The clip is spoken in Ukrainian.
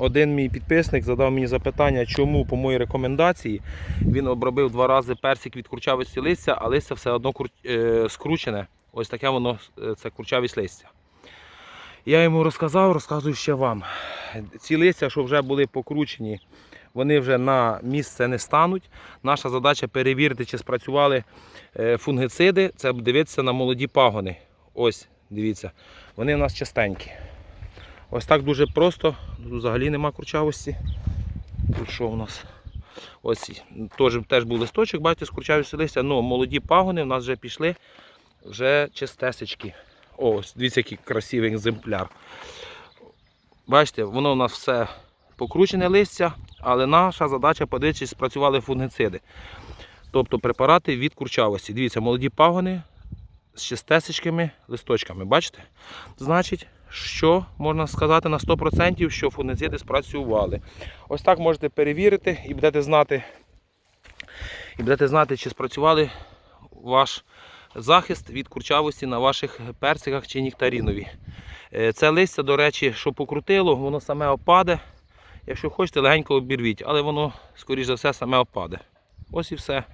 один мій підписник задав мені запитання, чому по моїй рекомендації він обробив два рази персик від курчавості листя, а листя все одно е, скручене. Ось таке воно е, це курчавість листя. Я йому розказав, розказую ще вам. Ці листя, що вже були покручені, вони вже на місце не стануть. Наша задача перевірити, чи спрацювали е, фунгициди. Це дивитися на молоді пагони. Ось, дивіться, вони у нас частенькі. Ось так дуже просто. Взагалі нема курчавості. Тут що у нас? Ось теж, теж був листочок, бачите, з курчавістю листя. Ну, молоді пагони у нас вже пішли, вже чистесечки. Ось дивіться, який красивий екземпляр. Бачите, воно у нас все покручене листя, але наша задача подивитися, спрацювали фунгициди. Тобто препарати від курчавості. Дивіться, молоді пагони з чистесечкими листочками. Бачите? Значить, що можна сказати на 100%, що фунгициди спрацювали. Ось так можете перевірити і будете знати, і будете знати, чи спрацювали ваш захист від курчавості на ваших персиках чи нектарінові. Е, Це листя, до речі, що покрутило, воно саме опаде. Якщо хочете, легенько обірвіть, але воно, скоріш за все, саме опаде. Ось і все.